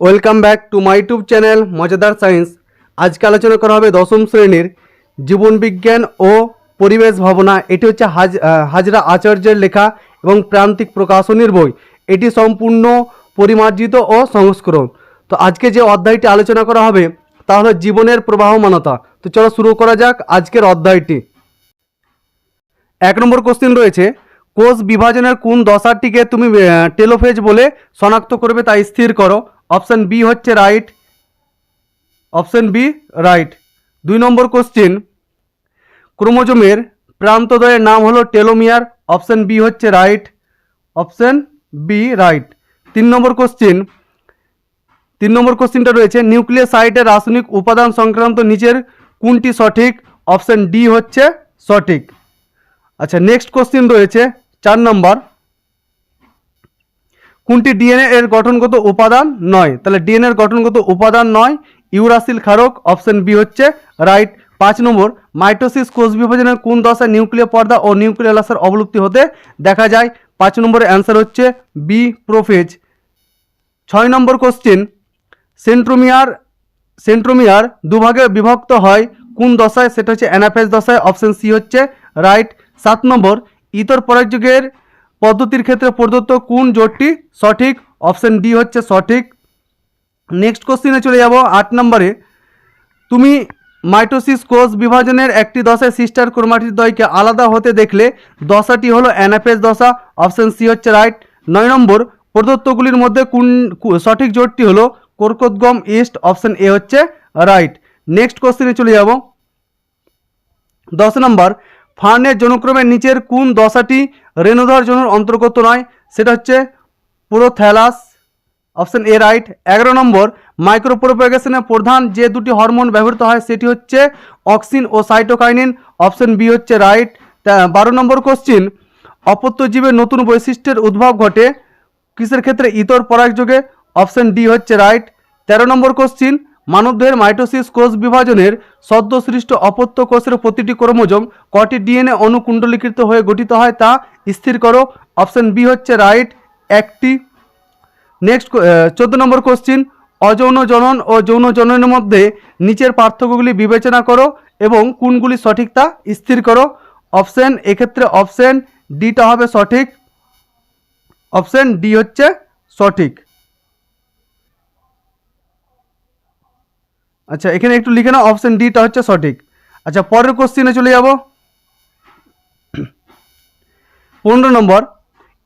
Welcome back to my YouTube channel, মজাদার science. আজকে আলোচনা করা হবে দশম শ্রেণির জীবনবিজ্ঞান ও পরিবেশ ভাবনা। এটি হচ্ছে হাজ হাজরা আচার্যের লেখা এবং প্রান্তিক প্রকাশনীর বই। এটি সম্পূর্ণ পরিমার্জিত ও সংস্করণ। তো আজকে যে অধ্যায়টি আলোচনা করা হবে, তা হলো জীবনের প্রবাহমানতা। তো চলো শুরু করা যাক আজকের অধ্যায়টি। এক নম্বর কোশ্চেন রয়েছে, কোষ বিভাজনের কোন দশাটিকে তুমি টেলোফেজ বলে শনাক্ত করবে তা স্থির করো। অপশান বি হচ্ছে রাইট। Option B right. দুই নম্বর কোশ্চেন। ক্রোমোজোমের প্রান্তদয়ের নাম হলো টেলোমিয়ার। অপশান বি হচ্ছে রাইট। Option B right. তিন নম্বর কোশ্চেন। তিন নম্বর কোশ্চেনটা রয়েছে নিউক্লিয়াসাইটের রাসায়নিক উপাদান সংক্রান্ত নিচের কোনটি সঠিক? অপশান ডি হচ্ছে সঠিক। আচ্ছা নেক্সট কোশ্চেন রয়েছে, চার নম্বর। কোনটি ডিএনএ এর গঠনগত উপাদান নয়? তাহলে ডিএনএ এর গঠনগত উপাদান নয়, ইউরাসিল ক্ষারক, অপশন বি হচ্ছে রাইট। পাঁচ নম্বর, মাইটোসিস কোষ বিভাজনের কোন দশায় নিউক্লিয় পর্দা ও নিউক্লিয়ালাসের অবলুপ্তি হতে দেখা যায়? পাঁচ নম্বরের অ্যান্সার হচ্ছে বি, প্রোফেজ। ছয় নম্বর কোশ্চেন, সেন্ট্রোমিয়ার সেন্ট্রোমিয়ার দুভাগে বিভক্ত হয়, কোন দশায়? সেটা হচ্ছে অ্যানাফেজ দশায়, অপশন সি হচ্ছে রাইট। সাত নম্বর, ইতর পরাগযোগের পদ্ধতির ক্ষেত্রে প্রদত্ত কোন জোটটি সঠিক? অপশান ডি হচ্ছে সঠিক। নেক্সট কোশ্চিনে চলে যাব আট নম্বরে। তুমি মাইটোসিস কোষ বিভাজনের একটি দশায় সিস্টার ক্রোমাটিদ্বয়কে আলাদা হতে দেখলে দশাটি হলো অ্যানাফেজ দশা, অপশান সি হচ্ছে রাইট। নয় নম্বর, প্রদত্তগুলির মধ্যে কোন সঠিক জোটটি হলো কর্কোদ্গম ইস্ট, অপশান এ হচ্ছে রাইট। নেক্সট কোশ্চেনে চলে যাব। দশ নম্বর, ফার্নের জনক্রমের নিচের কোন দশাটি রেণুধর জনুর অন্তর্গত নয়, সেটা হচ্ছে পুরোথ্যালাস অপশন এ রাইট, এগারো নম্বর মাইক্রোপ্রোপাগেশনের প্রধান যে দুটি হরমোন ব্যবহৃত হয়, সেটি হচ্ছে অক্সিন ও সাইটোকাইনিন, অপশন বি হচ্ছে রাইট। বারো নম্বর কোশ্চিন, অপত্য জীবের নতুন বৈশিষ্ট্যের উদ্ভব ঘটে কিসের ক্ষেত্রে ইতর পরাগযোগে? অপশন ডি হচ্ছে রাইট। তেরো নম্বর কোশ্চিন মানবদেহের মাইটোসিস কোষ বিভাজনের সদ্য সৃষ্ট অপত্য কোষের প্রতিটি ক্রোমোজোম কটি ডিএনএ অনুকুণ্ডলীকৃত হয়ে গঠিত হয় তা স্থির করো। অপশন বি হচ্ছে রাইট। একটি নেক্সট চোদ্দ নম্বর কোশ্চিন। অযৌন জনন ও যৌন জননের মধ্যে নিচের পার্থক্যগুলি বিবেচনা করো এবং কোনগুলি সঠিক তা স্থির করো। অপশন, এক্ষেত্রে অপশন ডিটা হবে সঠিক। অপশন ডি হচ্ছে সঠিক। আচ্ছা এখানে একটু লিখে নাও অপশন ডিটা হচ্ছে সঠিক। আচ্ছা পরের কোশ্চিনে চলে যাব। পনেরো নম্বর,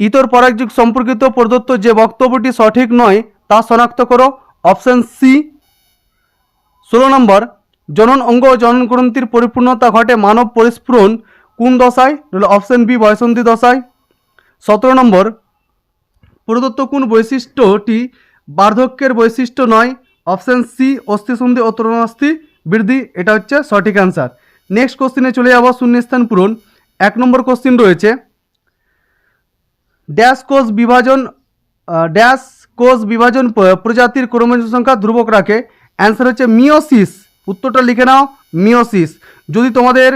ইতর পরাগযুগ সম্পর্কিত প্রদত্ত যে বক্তব্যটি সঠিক নয়, তা শনাক্ত করো অপশান সি ষোলো নম্বর, জনন অঙ্গ ও জনন গ্রন্থির পরিপূর্ণতা ঘটে মানব পরিস্ফুরণ কোন দশায়? অপশান বি বয়সন্ধি দশায়। সতেরো নম্বর, প্রদত্ত কোন বৈশিষ্ট্যটি বার্ধক্যের বৈশিষ্ট্য নয় অপশন সি অস্থিসন্ধি ও তরুণাস্থি বৃদ্ধি, এটা হচ্ছে সঠিক অ্যান্সার নেক্সট কোশ্চিনে চলে যাব, শূন্যস্থান পূরণ। এক নম্বর কোশ্চিন রয়েছে ড্যাশ কোষ বিভাজন ড্যাশ কোষ বিভাজন প্রজাতির ক্রোমোজোম সংখ্যা ধ্রুবক রাখে। অ্যান্সার হচ্ছে মিওসিস উত্তরটা লিখে নাও মিওসিস যদি তোমাদের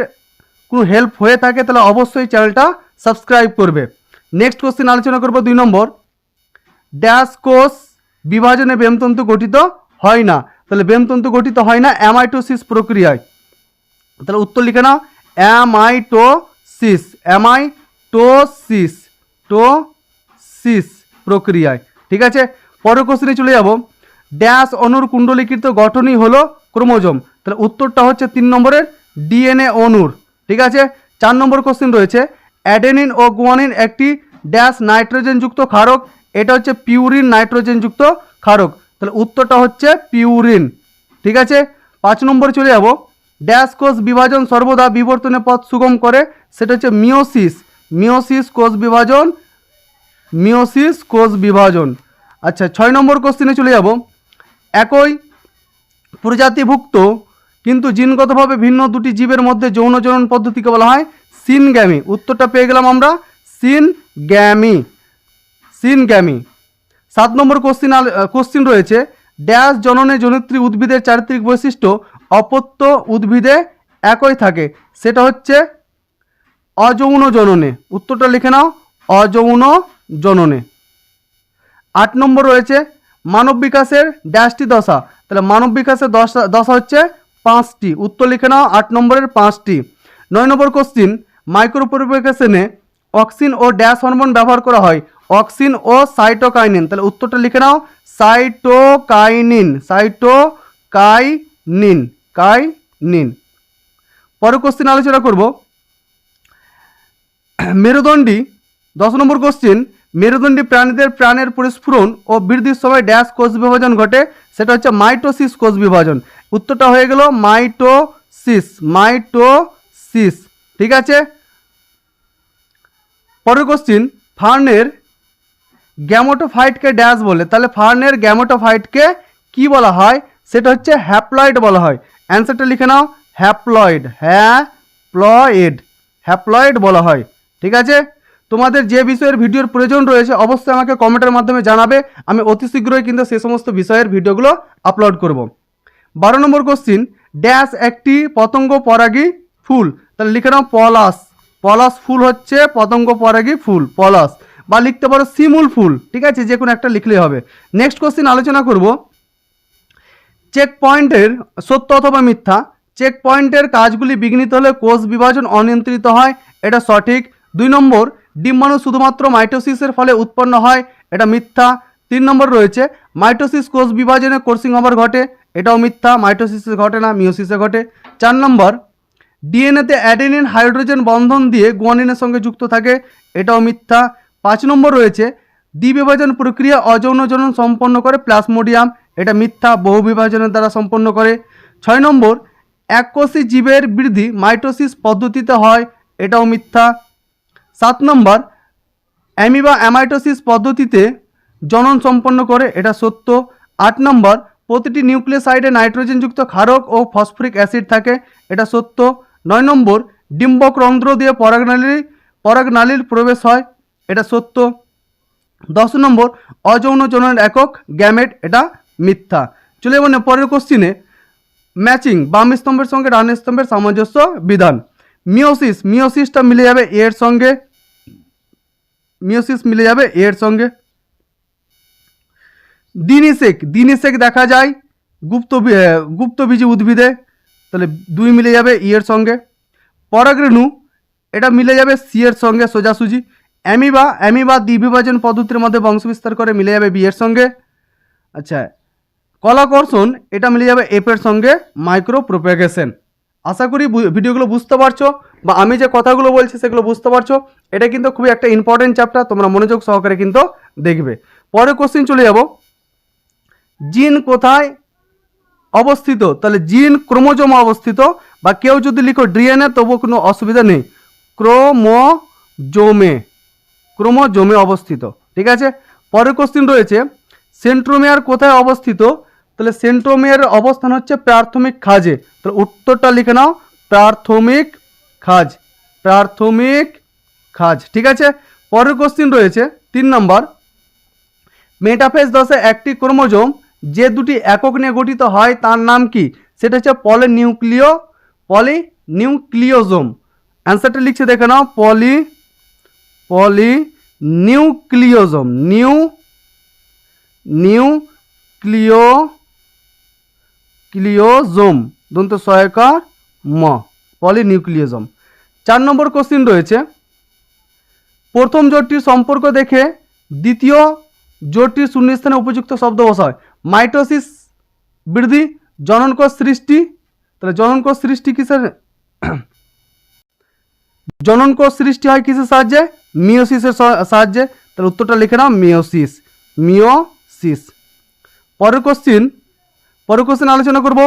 কোনো হেল্প হয়ে থাকে, তাহলে অবশ্যই চ্যানেলটা সাবস্ক্রাইব করবে। নেক্সট কোশ্চেন আলোচনা করব দুই নম্বর। ড্যাশ কোষ বিভাজনে বেমতন্তু গঠিত হয় না। তাহলে বেমতন্তু গঠিত হয় না অ্যামাইটোসিস প্রক্রিয়ায়। তাহলে উত্তর লিখে নাও অ্যামাইটোসিস অ্যামাইটোসিস টোসিস প্রক্রিয়ায়। ঠিক আছে? পরের কোশ্চেনে চলে যাব। ড্যাশ অনুর কুণ্ডলীকৃত গঠনই হলো ক্রোমোজোম। তাহলে উত্তরটা হচ্ছে তিন নম্বরের ডিএনএ অনুর ঠিক আছে? চার নম্বর কোশ্চেন রয়েছে, অ্যাডেনিন ও গুয়ানিন একটি ড্যাশ নাইট্রোজেনযুক্ত ক্ষারক, এটা হচ্ছে পিউরিন নাইট্রোজেনযুক্ত ক্ষারক। তাহলে উত্তরটা হচ্ছে পিউরিন। ঠিক আছে? পাঁচ নম্বরে চলে যাব। ড্যাশ কোষ বিভাজন সর্বদা বিবর্তনের পথ সুগম করে, সেটা হচ্ছে মিওসিস মিওসিস কোষ বিভাজন মিওসিস কোষ বিভাজন। আচ্ছা ছয় নম্বর কোশ্চিনে চলে যাব। একই প্রজাতিভুক্ত, কিন্তু জিনগতভাবে ভিন্ন দুটি জীবের মধ্যে যৌন জনন পদ্ধতিকে বলা হয় সিনগ্যামি। উত্তরটা পেয়ে গেলাম আমরা সিনগ্যামি। সিনগ্যামি। সাত নম্বর কোশ্চিন কোশ্চিন রয়েছে ড্যাশ জননে জনিত্রী উদ্ভিদের চারিত্রিক বৈশিষ্ট্য অপত্য উদ্ভিদে একই থাকে। সেটা হচ্ছে অযৌন জননে। উত্তরটা লিখে নাও, অযৌন জননে। আট নম্বর রয়েছে, মানব বিকাশের ড্যাশটি দশা। তাহলে মানব বিকাশের দশা দশা হচ্ছে পাঁচটি। উত্তর লিখে নাও, আট নম্বরের পাঁচটি। নয় নম্বর কোশ্চিন মাইক্রো পরিবেকেশনে অক্সিন ও ড্যাশ হরমোন ব্যবহার করা হয়। অক্সিন ও সাইটোকাইনিন। তাহলে উত্তরটা লিখে নাও, সাইটোকাইনিন সাইটোকাইনিন, কাইনিন। পরের কোশ্চিন আলোচনা করব। মেরুদণ্ডী, দশ নম্বর কোশ্চিন মেরুদণ্ডী প্রাণীদের প্রাণের পরিস্ফুরণ ও বৃদ্ধির সময় ড্যাশ কোষ বিভাজন ঘটে, সেটা হচ্ছে মাইটোসিস কোষ বিভাজন। উত্তরটা হয়ে গেল মাইটোসিস মাইটোসিস। ঠিক আছে? পরের কোশ্চিন ফার্নের গ্যামোটোফাইটকে ড্যাশ বলে। তাহলে ফার্নের গ্যামোটোফাইটকে কি বলা হয়? সেটা হচ্ছে হ্যাপ্লয়েড বলা হয়। অ্যান্সারটা লিখে নাও। হ্যাপ্লয়েড। হ্যাপ্লয়েড। হ্যাপ্লয়েড বলা হয়। ঠিক আছে? তোমাদের যে বিষয়ের ভিডিওর প্রয়োজন রয়েছে, অবশ্যই আমাকে কমেন্টের মাধ্যমে জানাবে। আমি অতি শীঘ্রই কিন্তু সে সমস্ত বিষয়ের ভিডিওগুলো আপলোড করব। বারো নম্বর কোশ্চিন ড্যাশ একটি পতঙ্গ পরাগী ফুল। তাহলে লিখে নাও পলাশ। পলাশ ফুল হচ্ছে পতঙ্গ পরাগী ফুল, পলাশ। বা লিখতে পারো শিমুল ফুল, ঠিক আছে? যে কোনো একটা লিখলেই হবে। নেক্সট কোশ্চিন আলোচনা করব। চেক পয়েন্টের সত্য অথবা মিথ্যা। চেক পয়েন্টের কাজগুলি বিঘ্নিত হলে কোষ বিভাজন অনিয়ন্ত্রিত হয়। এটা সঠিক। দুই নম্বর, ডিম্বাণু শুধুমাত্র মাইটোসিসের ফলে উৎপন্ন হয়। এটা মিথ্যা। তিন নম্বর রয়েছে, মাইটোসিস কোষ বিভাজনে কোর্সিং ওভার ঘটে। এটাও মিথ্যা। মাইটোসিসে ঘটে না মিওসিসে ঘটে। চার নম্বর ডিএনএতে অ্যাডেনিন, হাইড্রোজেন বন্ধন দিয়ে গুয়ানিনের সঙ্গে যুক্ত থাকে। এটাও মিথ্যা। পাঁচ নম্বর রয়েছে, দ্বিবিভাজন প্রক্রিয়া অযৌন জনন সম্পন্ন করে প্লাসমোডিয়াম। এটা মিথ্যা বহু বিভাজনের দ্বারা সম্পন্ন করে। ছয় নম্বর, এককোষী জীবের বৃদ্ধি মাইটোসিস পদ্ধতিতে হয়, এটাও মিথ্যা। সাত নম্বর, অ্যামিবা অ্যামাইটোসিস পদ্ধতিতে জনন সম্পন্ন করে, এটা সত্য। আট নম্বর, প্রতিটি নিউক্লিওসাইডে নাইট্রোজেনযুক্ত ক্ষারক ও ফসফরিক অ্যাসিড থাকে, এটা সত্য। নয় নম্বর, ডিম্বক রন্ধ্র দিয়ে পরাগনালী পরাগনালীর প্রবেশ হয় এটা সত্য। দশ নম্বর, অযৌন জননের একক গ্যামেট এটা মিথ্যা। চলে যাব পরের কোশ্চিনে ম্যাচিং বাম স্তম্ভের সঙ্গে ডান স্তম্ভের সামঞ্জস্য বিধান। মিওসিস মিওসিসটা মিলে যাবে এর সঙ্গে। মিওসিস মিলে যাবে এর সঙ্গে। দিনিসেক দিনিসেক দেখা যায় গুপ্ত গুপ্তবীজী উদ্ভিদে। তাহলে দুই মিলে যাবে ই এর সঙ্গে। পরাগরেণু এটা মিলে যাবে সি এর সঙ্গে সোজাসুজি। অ্যামিবা অ্যামিবা দ্বিবিভাজন পদ্ধতির মধ্যে বংশবিস্তার করে মিলে যাবে বিয়ের সঙ্গে। আচ্ছা কলাকর্ষণ, এটা মিলে যাবে এপের সঙ্গে মাইক্রো প্রোপেগেশন আশা করি ভিডিওগুলো বুঝতে পারছ, বা আমি যে কথাগুলো বলছি সেগুলো বুঝতে পারছ। এটা কিন্তু খুবই একটা ইম্পর্টেন্ট চ্যাপ্টার তোমরা মনোযোগ সহকারে কিন্তু দেখবে। পরে কোশ্চিন চলে যাব। জিন কোথায় অবস্থিত? তাহলে জিন ক্রোমোজোম অবস্থিত, বা কেউ যদি লিখো ডিএনএ তবুও কোনো অসুবিধা নেই। ক্রোমোজোমে। ক্রোমোজোমে অবস্থিত, ঠিক আছে? পরের কোশ্চিন রয়েছে সেন্ট্রোমিয়ার কোথায় অবস্থিত? তাহলে সেন্ট্রোমিয়ারের অবস্থান হচ্ছে প্রাথমিক খাজে। তাহলে উত্তরটা লিখে নাও, প্রাথমিক খাজ প্রাথমিক খাজ, ঠিক আছে? পরের কোশ্চিন রয়েছে, তিন নম্বর মেটাফেজ দশে একটি ক্রোমোজোম, যে দুটি একক নিয়ে গঠিত হয়, তার নাম কি? সেটা হচ্ছে পলি নিউক্লিয় পলি নিউক্লিওজোম অ্যান্সারটা লিখছে দেখে নাও, পলি পলি নিউক্লিওজোম নিউ নিউক্লিও ক্লিওজোম দন্ত সহায়কা ম পলিনিউক্লিওজোম চার নম্বর কোশ্চিন রয়েছে, প্রথম জোটটির সম্পর্ক দেখে দ্বিতীয় জোটটির শূন্যস্থানে উপযুক্ত শব্দ বসায়। মাইটোসিস বৃদ্ধি, জননকোষ সৃষ্টি, তাহলে জননকোষ সৃষ্টি কিসের? জননকোষ সৃষ্টি হয় কিসের সাহায্যে? মিওসিসের সাহায্যে। তাহলে উত্তরটা লিখে নাও মিওসিস মিওসিস পরের কোশ্চিন পরের কোশ্চিন আলোচনা করব।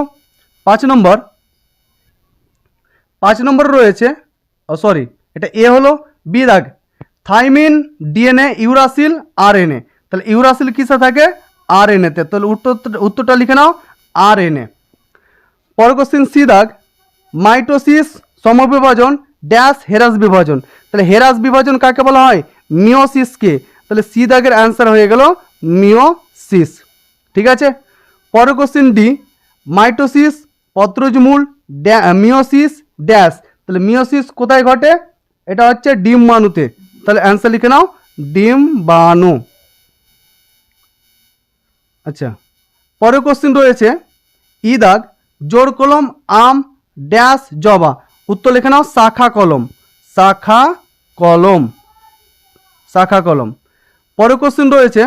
পাঁচ নম্বর। পাঁচ নম্বর রয়েছে সরি এটা এ হলো, বি দাগ। Thymine, DNA, uracil, RNA. তাহলে ইউরাসিল কিসে থাকে? আরএনএতে। তাহলে উত্তর উত্তরটা লিখে নাও, আরএনএ। পরের কোশ্চিন সি দাগ। মাইটোসিস, সমবিভাজন ড্যাশ হেরাস বিভাজন। তাহলে হেরাস বিভাজন কাকে বলা হয়? মিওসিসকে তাহলে সি দাগের অ্যান্সার হয়ে গেল মিওসিস ঠিক আছে? পরের কোশ্চিন ডি মাইটোসিস পত্রজমূল মিওসিস ড্যাশ। তাহলে মিওসিস কোথায় ঘটে? এটা হচ্ছে ডিম বানুতে তাহলে অ্যান্সার লিখে নাও ডিম বানু আচ্ছা পরের কোশ্চিন রয়েছে, ই দাগ জোর কলম, আম, ড্যাশ, জবা। উত্তর লিখে নাও, শাখা কলম। শাখা কলম। শাখা কলম। পরের কোশ্চিন রয়েছে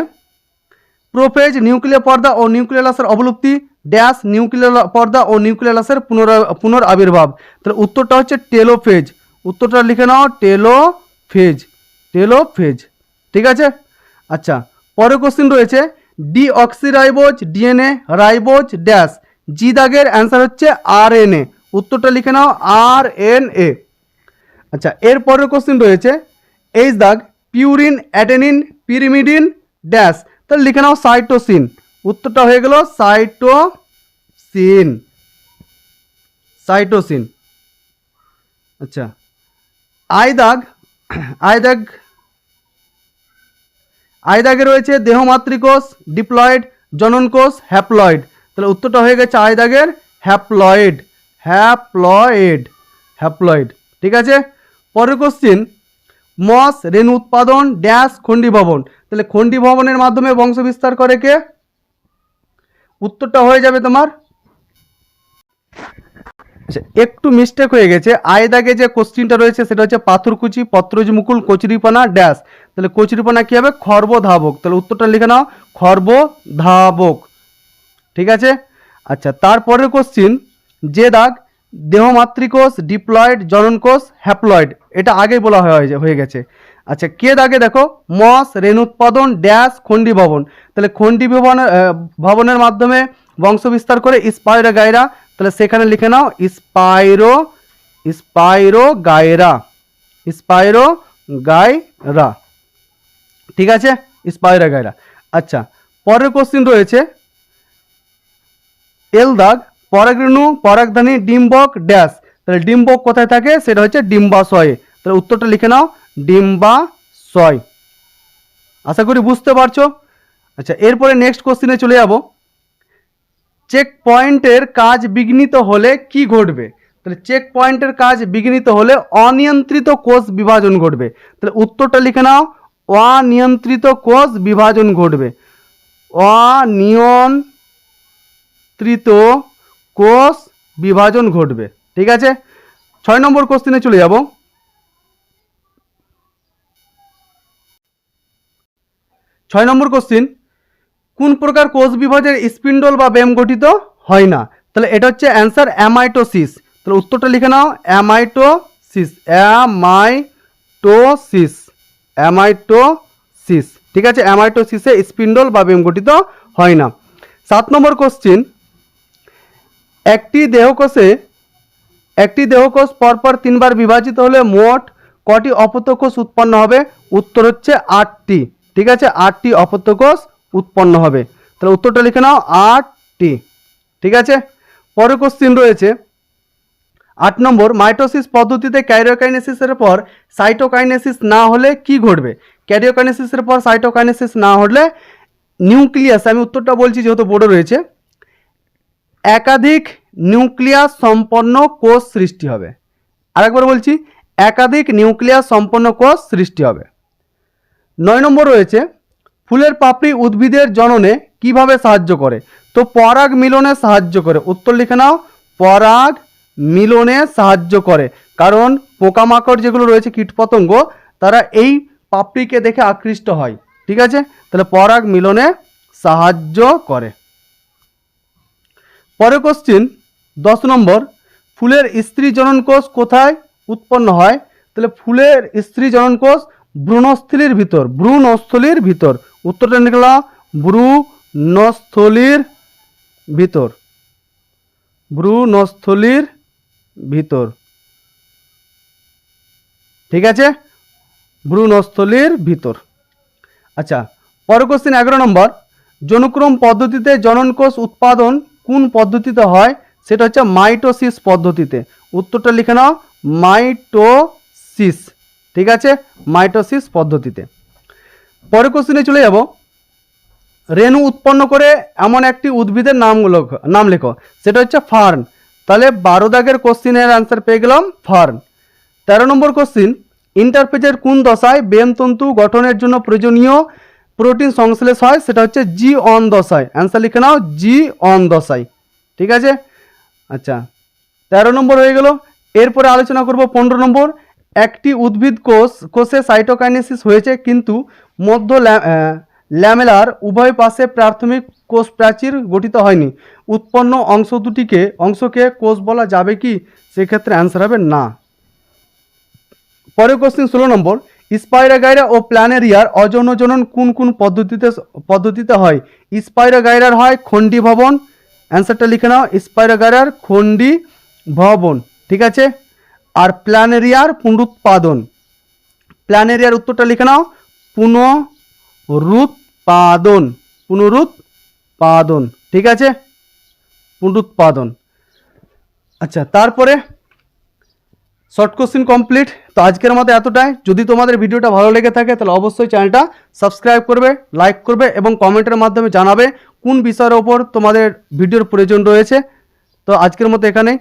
প্রোফেজ নিউক্লিয়ার পর্দা ও নিউক্লিয়ালাসের অবলুপ্তি ড্যাশ নিউক্লিয়ার পর্দা ও নিউক্লিয়ালাসের পুনর পুনর আবির্ভাব তাহলে উত্তরটা হচ্ছে টেলোফেজ উত্তরটা লিখে নাও টেলোফেজ টেলোফেজ ঠিক আছে? আচ্ছা পরের কোশ্চিন রয়েছে deoxyribose DNA ribose dash G দাগের অ্যান্সার হচ্ছে আর এন এ উত্তরটা লিখে নাও আর এন এ আচ্ছা এর পরের কোশ্চিন রয়েছে এইচ দাগ পিউরিন অ্যাডেনিন পিরিমিডিন ড্যাশ তাহলে লিখে নাও সাইটোসিন উত্তরটা হয়ে গেল সাইটোসিন সাইটোসিন আচ্ছা আই দাগ আই দাগ আই দাগে রয়েছে দেহমাতৃকোষ ডিপ্লয়েড জননকোষ হ্যাপ্লয়েড তাহলে উত্তরটা হয়ে গেছে আই দাগের হ্যাপ্লয়েড হ্যাপ্লয়েড হ্যাপ্লয়েড, ঠিক আছে? পরের কোশ্চিন মস রেণু উৎপাদন ড্যাশ খণ্ডি ভবন তাহলে খণ্ডি ভবনের মাধ্যমে বংশ বিস্তার করে কে? উত্তরটা হয়ে যাবে তোমার। আচ্ছা একটু মিস্টেক হয়ে গেছে। আয় দাগে যে কোশ্চিনটা রয়েছে, সেটা হচ্ছে পাথরকুচি পত্রজ মুকুল কচুরিপানা, ড্যাশ। তাহলে কচুরিপানা কী হবে? খর্বধাবক। তাহলে উত্তরটা লিখে নাও খর্ব খর্বধাবক। ঠিক আছে? আচ্ছা তারপরের কোশ্চিন যে দাগ দেহমাতৃকোষ ডিপ্লয়েড জননকোষ হ্যাপ্লয়েড এটা আগেই বলা হয়ে গেছে। আচ্ছা কে দাগে দেখো? মস রেণু উৎপাদন ড্যাশ খণ্ডি ভবন তাহলে খণ্ডি ভবন আহ, ভবনের মাধ্যমে বংশ বিস্তার করে স্পাইরো গায়রা তাহলে সেখানে লিখে নাও স্পাইরো স্পাইরো গায়রা স্পাইরো গায়রা ঠিক আছে? স্পাইরো গায়রা আচ্ছা পরের কোশ্চিন রয়েছে এল দাগ পরাগরেণু পরাগধানী ডিম্বক, ড্যাশ। তাহলে ডিম্বক কোথায় থাকে? সেটা হচ্ছে ডিম্বাশয়ে। তাহলে উত্তরটা লিখে নাও, ডিম্বাশয়। আশা করি বুঝতে পারছ? আচ্ছা এরপরে নেক্সট কোশ্চিনে চলে যাব। চেক পয়েন্টের কাজ বিঘ্নিত হলে কি ঘটবে? তাহলে চেক পয়েন্টের কাজ বিঘ্নিত হলে অনিয়ন্ত্রিত কোষ বিভাজন ঘটবে। তাহলে উত্তরটা লিখে নাও, অনিয়ন্ত্রিত কোষ বিভাজন ঘটবে। অনিয়ন্ত্রিত কোষ বিভাজন ঘটবে, ঠিক আছে? ছয় নম্বর কোশ্চিনে চলে যাব। ছয় নম্বর কোশ্চিন কোন প্রকার কোষ বিভাজের স্পিন্ডল বা ব্যায়াম গঠিত হয় না? তাহলে এটা হচ্ছে অ্যান্সার অ্যামাইটোসিস তাহলে উত্তরটা লিখে নাও অ্যামাইটোসিস অ্যামাইটোসিস অ্যামাইটোসিস ঠিক আছে? অ্যামাইটোসিসে স্পিন্ডল বা ব্যায়াম গঠিত হয় না। সাত নম্বর কোশ্চিন একটি দেহকোষে একটি দেহকোষ পরপর তিনবার বিভাজিত হলে মোট কটি অপত্যকোষ উৎপন্ন হবে? উত্তর হচ্ছে আটটি। ঠিক আছে? আটটি অপত্যকোষ উৎপন্ন হবে। তাহলে উত্তরটা লিখে নাও, আটটি। ঠিক আছে? পরের কোশ্চিন রয়েছে। আট নম্বর, মাইটোসিস পদ্ধতিতে ক্যারিওকাইনেসিসের পর সাইটোকাইনেসিস না হলে কি ঘটবে? ক্যারিওকাইনেসিসের পর সাইটোকাইনেসিস না হলে নিউক্লিয়াস, আমি উত্তরটা বলছি যেহেতু বোর্ডে রয়েছে, একাধিক নিউক্লিয়াস সম্পন্ন কোষ সৃষ্টি হবে। আরেকবার বলছি, একাধিক নিউক্লিয়াস সম্পন্ন কোষ সৃষ্টি হবে। নয় নম্বর রয়েছে, ফুলের পাপড়ি উদ্ভিদের জননে কীভাবে সাহায্য করে? তো পরাগ মিলনে সাহায্য করে। উত্তর লিখে নাও, পরাগ মিলনে সাহায্য করে। কারণ পোকামাকড় যেগুলো রয়েছে, কীটপতঙ্গ, তারা এই পাপড়িকে দেখে আকৃষ্ট হয়। ঠিক আছে? তাহলে পরাগ মিলনে সাহায্য করে। পরের কোশ্চিন দশ নম্বর, ফুলের স্ত্রী জননকোষ কোথায় উৎপন্ন হয়? তাহলে ফুলের স্ত্রী জননকোষ ভ্রূণস্থলীর ভিতর ভ্রূণস্থলীর ভিতর। উত্তরটা নিকলা ভ্রূণস্থলীর ভিতর। ভ্রূণস্থলীর ভিতর। ঠিক আছে? ভ্রূণস্থলীর ভিতর। আচ্ছা পরের কোশ্চেন এগারো নম্বর, জনুক্রম পদ্ধতিতে জননকোষ উৎপাদন কোন পদ্ধতিতে হয়? সেটা হচ্ছে মাইটোসিস পদ্ধতিতে। উত্তরটা লিখে নাও, মাইটোসিস। ঠিক আছে? মাইটোসিস পদ্ধতিতে। পরের কোশ্চেনে চলে যাব। রেণু উৎপন্ন করে এমন একটি উদ্ভিদের নাম লেখো- নাম লেখো। সেটা হচ্ছে ফার্ন। তাহলে বারো দাগের কোশ্চিনের অ্যান্সার পেয়ে গেলাম ফার্ন। তেরো নম্বর কোশ্চিন ইন্টারফেজের কোন দশায় বেমতন্তু গঠনের জন্য প্রয়োজনীয় প্রোটিন সংশ্লেষ হয়? সেটা হচ্ছে জি অন দশায়। অ্যান্সার লিখে নাও, জি অন দশায়। ঠিক আছে? আচ্ছা তেরো নম্বর হয়ে গেল। এরপরে আলোচনা করব পনেরো নম্বর। একটি উদ্ভিদ কোষ, কোষে সাইটোকাইনেসিস হয়েছে কিন্তু মধ্য ল্যা- ল্যামেলার উভয় পাশে প্রাথমিক কোষ প্রাচীর গঠিত হয়নি। উৎপন্ন অংশ দুটিকে, অংশকে কোষ বলা যাবে কি? সেক্ষেত্রে অ্যান্সার হবে না। পরের কোশ্চিন ষোলো নম্বর। স্পাইরাগাইরা ও প্ল্যানেরিয়ার অযৌন জনন কোন কোন পদ্ধতিতে পদ্ধতিতে হয়? স্পাইরাগাইরার হয় খণ্ডি ভবন অ্যান্সারটা লিখে নাও স্পাইরাগারার খন্ডি ভবন ঠিক আছে? আর প্ল্যানেরিয়ার পুনরুৎপাদন প্ল্যানেরিয়ার উত্তরটা লিখে নাও পুনরুৎপাদন পুনরুৎপাদন ঠিক আছে? পুনরুৎপাদন আচ্ছা তারপরে শর্ট কোশ্চিন কমপ্লিট তো আজকের মতো এতটাই। যদি তোমাদের ভিডিওটা ভালো লেগে থাকে, তাহলে অবশ্যই চ্যানেলটা সাবস্ক্রাইব করবে লাইক করবে এবং কমেন্টের মাধ্যমে জানাবে কোন বিষয়ের ওপর তোমাদের ভিডিওর প্রয়োজন রয়েছে। তো আজকের মতো এখানেই।